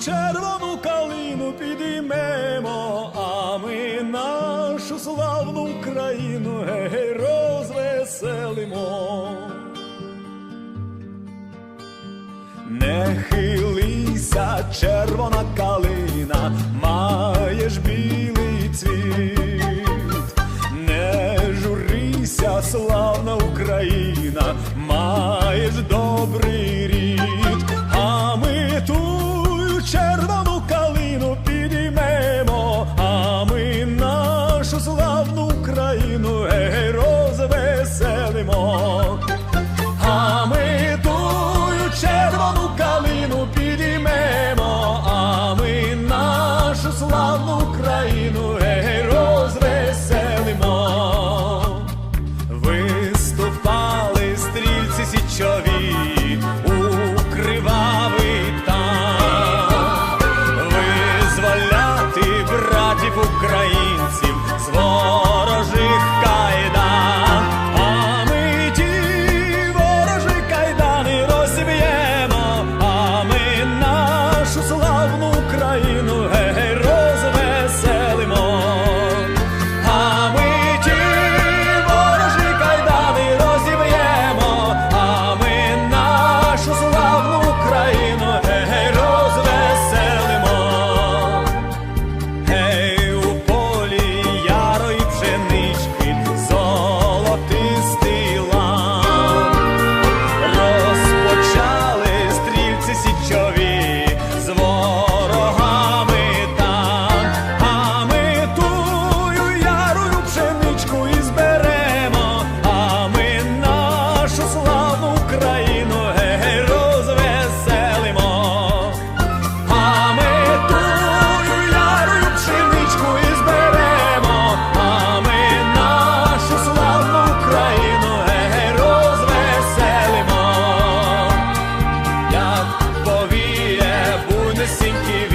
червону калину підіймемо, а ми нашу славну Україну гей, розвеселимо. Не хилися червона калина, маєш білий цвіт. sinking.